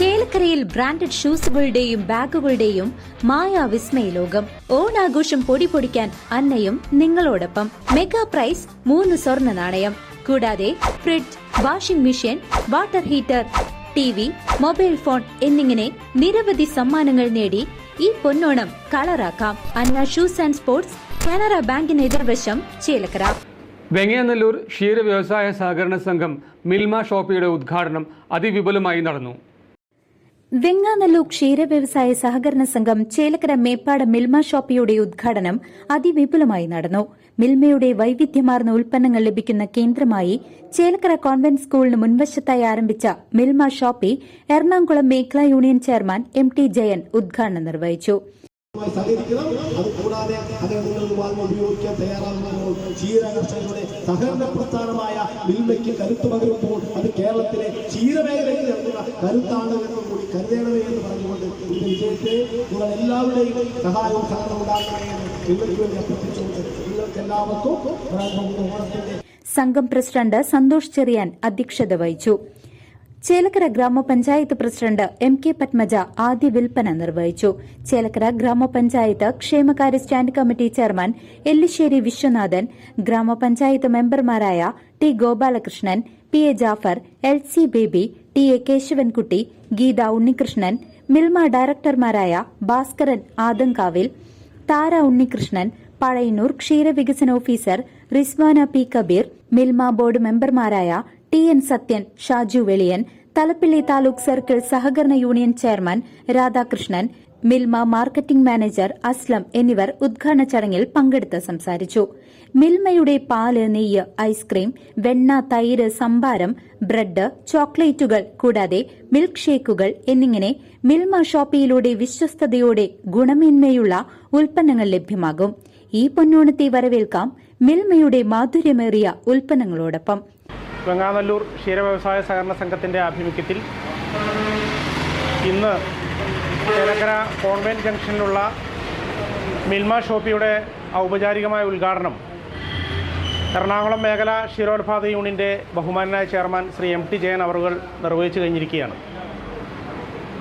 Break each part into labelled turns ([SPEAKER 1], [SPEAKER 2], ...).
[SPEAKER 1] ചേലക്കരയിൽ ബ്രാൻഡഡ് ഷൂസുകളുടെയും ബാഗുകളുടെയും മായാ വിസ്മയ ലോകം ഓണാഘോഷം പൊടി പൊടിക്കാൻ അന്നയും നിങ്ങളോടൊപ്പം. മെഗാ പ്രൈസ് മൂന്ന് സ്വർണ നാണയം. കൂടാതെ fridge washing machine water heater T V mobile phone എന്നിങ്ങനെ നിരവധി സമ്മാനങ്ങൾ നേടി ഈ Ponnonam കളറാക്കാം. Anna shoes and sports Canara ബാങ്കിന് എതിർവശം ചേലക്കര.
[SPEAKER 2] വെങ്ങയനല്ലൂർ ക്ഷീര വ്യവസായ സഹകരണ സംഘം മിൽമ ഷോപ്പിയുടെ ഉദ്ഘാടനം അതിവിപുലമായി നടന്നു.
[SPEAKER 1] വെങ്ങാനല്ലൂർ ക്ഷീര വ്യവസായ സഹകരണ സംഘം ചേലക്കര മേപ്പാട് മിൽമ ഷോപ്പിയുടെ ഉദ്ഘാടനം അതിവിപുലമായി നടന്നു. മിൽമയുടെ വൈവിധ്യമാർന്ന ഉൽപ്പന്നങ്ങൾ ലഭിക്കുന്ന കേന്ദ്രമായി ചേലക്കര കോൺവെന്റ് സ്കൂളിന് മുൻവശത്തായി ആരംഭിച്ച മിൽമ ഷോപ്പി എറണാകുളം മേഖലാ union chairman M T Jayan ഉദ്ഘാടനം നിർവഹിച്ചു.
[SPEAKER 3] സഹകരിക്കണം. കൂടാതെ അദ്ദേഹം ഉപയോഗിക്കാൻ തയ്യാറാകുമ്പോൾ ക്ഷീര സഹകരണ പ്രസ്ഥാനമായ മിൽമയ്ക്ക് കരുത്ത് പകരുമ്പോൾ അത് കേരളത്തിലെ ക്ഷീരമേഖലയ്ക്ക് നടത്തുന്ന കരുത്താണ് കൂടി കരുതേണമേ എന്ന് പറഞ്ഞുകൊണ്ട് ഇത് വിജയത്തെ നിങ്ങൾ എല്ലാവരുടെയും സഹായവും സഹകരണം ഉണ്ടാകണമേ എന്ന് നിങ്ങൾക്ക് വേണ്ടി അഭ്യർത്ഥിച്ചുകൊണ്ട് നിങ്ങൾക്ക് എല്ലാവർക്കും
[SPEAKER 1] സംഘം പ്രസിഡന്റ് സന്തോഷ് ചെറിയാൻ അധ്യക്ഷത വഹിച്ചു. ചേലക്കര ഗ്രാമപഞ്ചായത്ത് പ്രസിഡന്റ് എം കെ പത്മജ ആദ്യ വിൽപ്പന നിർവഹിച്ചു. ചേലക്കര ഗ്രാമപഞ്ചായത്ത് ക്ഷേമകാര്യ stand committee chairman Ellissery Viswanathan ഗ്രാമപഞ്ചായത്ത് മെമ്പർമാരായ T Gopalakrishnan P A Jaffar L C Baby T A Kesavankutty Geetha Unnikrishnan Milma ഡയറക്ടർമാരായ Bhaskaran Adankavil Thara Unnikrishnan Pazhayannur ക്ഷീരവികസന officer Rizwana P Kabeer Milma board മെമ്പർമാരായ T N Sathyan Shaju Veliyan Thalappilly taluk circle സഹകരണ union chairman Radhakrishnan Milma marketing manager Aslam എന്നിവർ ഉദ്ഘാടന ചടങ്ങിൽ പങ്കെടുത്ത് സംസാരിച്ചു. മിൽമയുടെ പാൽ നെയ്യ് ഐസ്ക്രീം വെണ്ണ തൈര് സംഭാരം ബ്രെഡ് ചോക്ലേറ്റുകൾ കൂടാതെ മിൽക്ക് ഷേക്കുകൾ എന്നിങ്ങനെ മിൽമ ഷോപ്പിയിലൂടെ വിശ്വസ്തയോടെ ഗുണമേന്മയുള്ള ഉൽപ്പന്നങ്ങൾ ലഭ്യമാകും. ഈ പൊന്നോണത്തെ വരവേൽക്കാം മിൽമയുടെ മാധുര്യമേറിയ ഉൽപ്പന്നങ്ങളോടൊപ്പം.
[SPEAKER 4] വെങ്ങാനല്ലൂർ ക്ഷീരവ്യവസായ സഹകരണ സംഘത്തിന്റെ ആഭിമുഖ്യത്തിൽ ഇന്ന് ചേലക്കര കോൺവെന്റ് ജംഗ്ഷനിലുള്ള മിൽമ ഷോപ്പിയുടെ ഔപചാരികമായ ഉദ്ഘാടനം എറണാകുളം മേഖല ക്ഷീരോത്പാദ യൂണിയന്റെ ബഹുമാനായ chairman Shri M T Jayan അവറുകൾ നിർവഹിച്ചു കഴിഞ്ഞിരിക്കുകയാണ്.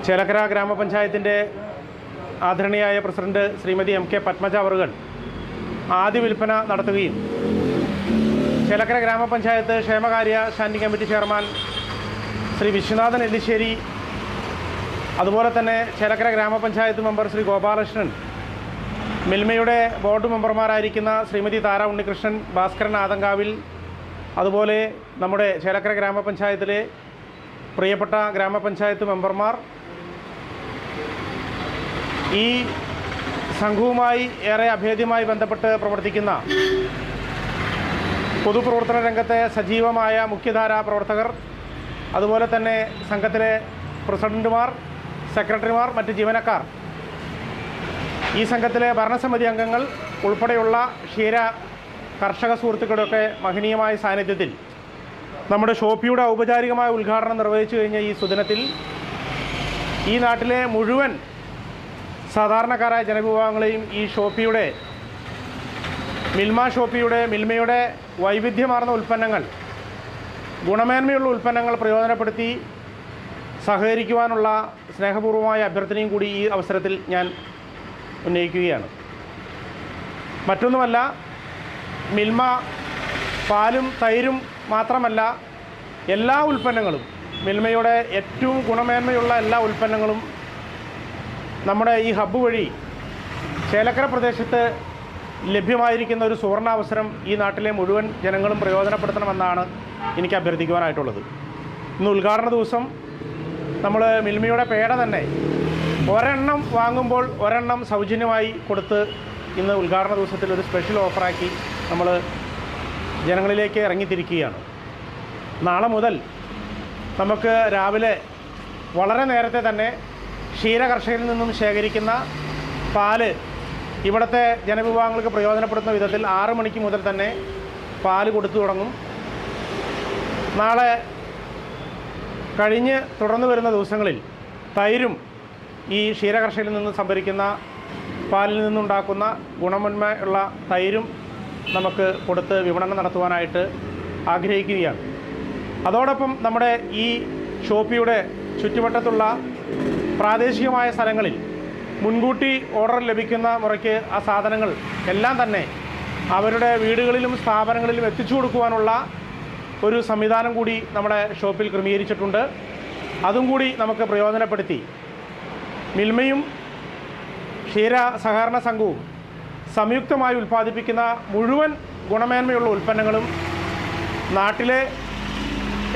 [SPEAKER 4] ചേലക്കര ഗ്രാമപഞ്ചായത്തിന്റെ ആദരണീയായ president Shrimati M K Padmaja അവറുകൾ ആദ്യ വിൽപ്പന നടത്തുകയും ചേലക്കര ഗ്രാമപഞ്ചായത്ത് ക്ഷേമകാര്യ standing committee chairman Shri Viswanathan Ellissery അതുപോലെ തന്നെ ചേലക്കര ഗ്രാമപഞ്ചായത്ത് മെമ്പർ ശ്രീ ഗോപാലകൃഷ്ണൻ മിൽമയുടെ ബോർഡ് മെമ്പർമാരായിരിക്കുന്ന ശ്രീമതി താര ഉണ്ണികൃഷ്ണൻ ഭാസ്കരൻ ആതങ്കാവിൽ അതുപോലെ നമ്മുടെ ചേലക്കര ഗ്രാമപഞ്ചായത്തിലെ പ്രിയപ്പെട്ട ഗ്രാമപഞ്ചായത്ത് മെമ്പർമാർ ഈ സംഘവുമായി ഏറെ അഭേദ്യമായി ബന്ധപ്പെട്ട് പ്രവർത്തിക്കുന്ന പൊതുപ്രവർത്തന രംഗത്തെ സജീവമായ മുഖ്യധാരാ പ്രവർത്തകർ അതുപോലെ തന്നെ സംഘത്തിലെ പ്രസിഡന്റുമാർ സെക്രട്ടറിമാർ മറ്റ് ജീവനക്കാർ. ഈ സംഘത്തിലെ ഭരണസമിതി അംഗങ്ങൾ ഉൾപ്പെടെയുള്ള ക്ഷീര കർഷക സുഹൃത്തുക്കളുടെയൊക്കെ മഹനീയമായ സാന്നിധ്യത്തിൽ നമ്മുടെ ഷോപ്പിയുടെ ഔപചാരികമായ ഉദ്ഘാടനം നിർവഹിച്ചു കഴിഞ്ഞ ഈ സുദിനത്തിൽ ഈ നാട്ടിലെ മുഴുവൻ സാധാരണക്കാരായ ജനവിഭാഗങ്ങളെയും ഈ ഷോപ്പിയുടെ മിൽമ ഷോപ്പിയുടെ മിൽമയുടെ വൈവിധ്യമാർന്ന ഉൽപ്പന്നങ്ങൾ ഗുണമേന്മയുള്ള ഉൽപ്പന്നങ്ങൾ പ്രയോജനപ്പെടുത്തി സഹകരിക്കുവാനുള്ള സ്നേഹപൂർവമായ അഭ്യർത്ഥനയും കൂടി ഈ അവസരത്തിൽ ഞാൻ ഉന്നയിക്കുകയാണ്. മറ്റൊന്നുമല്ല മിൽമ പാലും തൈരും മാത്രമല്ല എല്ലാ ഉൽപ്പന്നങ്ങളും മിൽമയുടെ ഏറ്റവും ഗുണമേന്മയുള്ള എല്ലാ ഉൽപ്പന്നങ്ങളും നമ്മുടെ ഈ ഹബ്ബ് വഴി ചേലക്കര പ്രദേശത്ത് ലഭ്യമായിരിക്കുന്ന ഒരു സുവർണാവസരം ഈ നാട്ടിലെ മുഴുവൻ ജനങ്ങളും പ്രയോജനപ്പെടുത്തണമെന്നാണ് എനിക്ക് അഭ്യർത്ഥിക്കുവാനായിട്ടുള്ളത്. ഇന്ന് ഉദ്ഘാടന ദിവസം നമ്മൾ മിൽമയുടെ പേട തന്നെ ഒരെണ്ണം വാങ്ങുമ്പോൾ ഒരെണ്ണം സൗജന്യമായി കൊടുത്ത് ഇന്ന് ഉദ്ഘാടന ദിവസത്തിൽ ഒരു സ്പെഷ്യൽ ഓഫറാക്കി നമ്മൾ ജനങ്ങളിലേക്ക് ഇറങ്ങിത്തിരിക്കുകയാണ്. നാളെ മുതൽ നമുക്ക് രാവിലെ വളരെ നേരത്തെ തന്നെ ക്ഷീരകർഷകരിൽ നിന്നും ശേഖരിക്കുന്ന പാൽ ഇവിടുത്തെ ജനവിഭാഗങ്ങൾക്ക് പ്രയോജനപ്പെടുത്തുന്ന വിധത്തിൽ ആറ് മണിക്ക് മുതൽ തന്നെ പാൽ കൊടുത്തു തുടങ്ങും. നാളെ കഴിഞ്ഞ് തുടർന്ന് വരുന്ന ദിവസങ്ങളിൽ തൈരും ഈ ക്ഷീരകർഷയിൽ നിന്ന് സംഭരിക്കുന്ന പാലിൽ നിന്നുണ്ടാക്കുന്ന ഗുണമന്മയുള്ള തൈരും നമുക്ക് കൊടുത്ത് വിപണനം നടത്തുവാനായിട്ട് ആഗ്രഹിക്കുകയാണ്. അതോടൊപ്പം നമ്മുടെ ഈ ഷോപ്പിയുടെ ചുറ്റുവട്ടത്തുള്ള പ്രാദേശികമായ സ്ഥലങ്ങളിൽ മുൻകൂട്ടി ഓർഡർ ലഭിക്കുന്ന മുറയ്ക്ക് ആ സാധനങ്ങൾ എല്ലാം തന്നെ അവരുടെ വീടുകളിലും സ്ഥാപനങ്ങളിലും എത്തിച്ചു കൊടുക്കുവാനുള്ള ഒരു സംവിധാനം കൂടി നമ്മുടെ ഷോപ്പിൽ ക്രമീകരിച്ചിട്ടുണ്ട്. അതും കൂടി നമുക്ക് പ്രയോജനപ്പെടുത്തി. മിൽമയും ക്ഷീര സഹകരണ സംഘവും സംയുക്തമായി ഉൽപ്പാദിപ്പിക്കുന്ന മുഴുവൻ ഗുണമേന്മയുള്ള ഉൽപ്പന്നങ്ങളും നാട്ടിലെ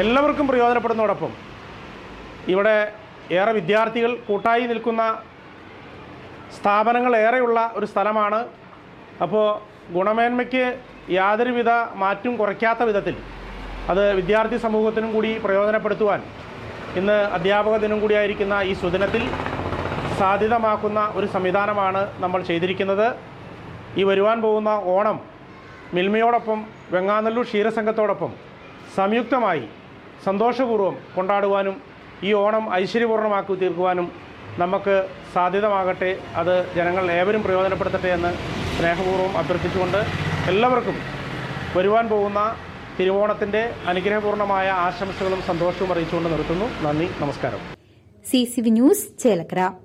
[SPEAKER 4] എല്ലാവർക്കും പ്രയോജനപ്പെടുന്നതോടൊപ്പം ഇവിടെ ഏറെ വിദ്യാർത്ഥികൾ കൂട്ടായി നിൽക്കുന്ന സ്ഥാപനങ്ങൾ ഏറെയുള്ള ഒരു സ്ഥലമാണ്. അപ്പോൾ ഗുണമേന്മയ്ക്ക് യാതൊരുവിധ മാറ്റം കുറയ്ക്കാത്ത വിധത്തിൽ അത് വിദ്യാർത്ഥി സമൂഹത്തിനും കൂടി പ്രയോജനപ്പെടുത്തുവാൻ ഇന്ന് അധ്യാപക ദിനം കൂടിയായിരിക്കുന്ന ഈ സുദിനത്തിൽ സാധ്യതമാക്കുന്ന ഒരു സംവിധാനമാണ് നമ്മൾ ചെയ്തിരിക്കുന്നത്. ഈ വരുവാൻ പോകുന്ന ഓണം മിൽമയോടൊപ്പം വെങ്ങാനല്ലൂർ ക്ഷീരസംഘത്തോടൊപ്പം സംയുക്തമായി സന്തോഷപൂർവം കൊണ്ടാടുവാനും ഈ ഓണം ഐശ്വര്യപൂർണമാക്കി തീർക്കുവാനും നമുക്ക് സാധ്യതമാകട്ടെ അത് ജനങ്ങൾ ഏവരും പ്രയോജനപ്പെടുത്തട്ടെ എന്ന് സ്നേഹപൂർവം അഭ്യർത്ഥിച്ചുകൊണ്ട് എല്ലാവർക്കും വരുവാൻ പോകുന്ന തിരുവോണത്തിന്റെ അനുഗ്രഹപൂർണമായ ആശംസകളും സന്തോഷവും അറിയിച്ചുകൊണ്ട് നിർത്തുന്നു. നന്ദി നമസ്കാരം.
[SPEAKER 1] C C V news Chelakkara.